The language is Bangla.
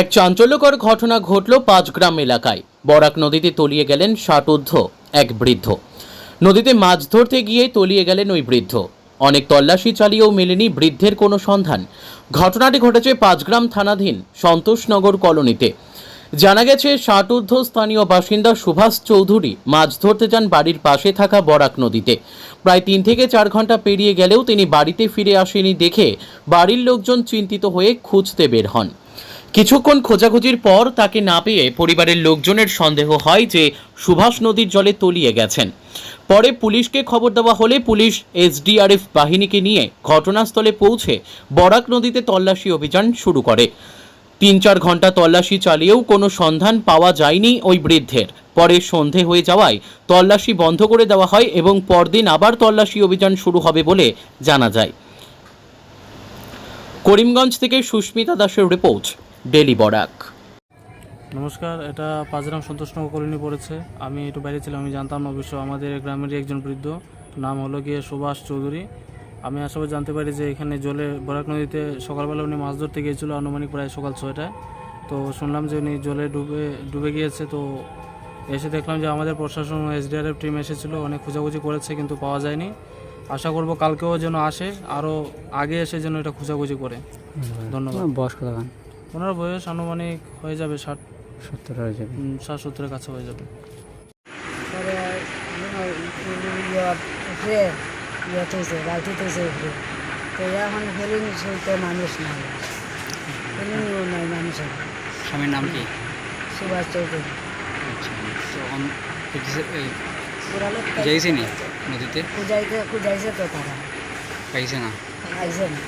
এক চাঞ্চল্যকর ঘটনা ঘটল পাঁচগ্রাম এলাকায়। বরাক নদীতে তলিয়ে গেলেন ষাটোর্ধ্ব এক বৃদ্ধ। নদীতে মাছ ধরতে গিয়ে তলিয়ে গেলেন ওই বৃদ্ধ। অনেক তল্লাশি চালিয়েও মেলেনি বৃদ্ধের কোনো সন্ধান। ঘটনাটি ঘটেছে পাঁচগ্রাম থানাধীন সন্তোষনগর কলোনিতে। জানা গেছে ষাটোর্ধ্ব স্থানীয় বাসিন্দা সুভাষ চৌধুরী মাছ ধরতে যান বাড়ির পাশে থাকা বরাক নদীতে। প্রায় তিন থেকে চার ঘণ্টা পেরিয়ে গেলেও তিনি বাড়িতে ফিরে আসেনি দেখে বাড়ির লোকজন চিন্তিত হয়ে খুঁজতে বের হন। কিছুক্ষণ খোঁজাখুঁজির পর তাকে না পেয়ে পরিবারের লোকজনের সন্দেহ হয় যে সুভাষ নদীর জলে তলিয়ে গেছেন। পরে পুলিশকে খবর দেওয়া হলে পুলিশ এসডিআরএফ বাহিনীকে নিয়ে ঘটনাস্থলে পৌঁছে বরাক নদীতে তল্লাশি অভিযান শুরু করে। তিন চার ঘণ্টা তল্লাশি চালিয়েও কোনো সন্ধান পাওয়া যায়নি ওই বৃদ্ধের। পরে সন্ধে হয়ে যাওয়ায় তল্লাশি বন্ধ করে দেওয়া হয় এবং পরদিন আবার তল্লাশি অভিযান শুরু হবে বলে জানা যায়। করিমগঞ্জ থেকে সুস্মিতা দাসের রিপোর্ট। ডেলি বরাক। নমস্কার এটা পাঁচগ্রাম সন্তোষনগর কলোনি পড়েছে। আমি একটু বাইরে ছিলাম আমি জানতাম না অবশ্য। আমাদের গ্রামেরই একজন বৃদ্ধ নাম হলো গিয়ে সুভাষ চৌধুরী। আমি আসলে জানতে পারি যে এখানে জলে বরাক নদীতে সকালবেলা উনি মাছ ধরতে গিয়েছিল আনুমানিক প্রায় সকাল ছয়টায়। তো শুনলাম যে উনি জলে ডুবে ডুবে গিয়েছে। তো এসে দেখলাম যে আমাদের প্রশাসন এসডিআরএফ টিম এসেছিল অনেক খোঁজাখুঁজি করেছে কিন্তু পাওয়া যায়নি। আশা করব কালকেও যেন আসে আরও আগে এসে যেন এটা খোঁজাখুঁজি করে। ধন্যবাদ। বয়স্ক ওনার বয়স আনুমানিক হয়ে যাবে ষাট। সত্তর হয়ে যাবে। ষাট সত্তরের কাছে হয়ে যাবে। তো এখন মানুষ নাই। ফেরিংও নাই মানুষের স্বামীর নাম কি? সুভাষ চৌধুরী। তখন এই পুরা লোক যাইছে নি নদীতে? কুজাইতে কুজাইছে তো তারা। পাইছে না। না।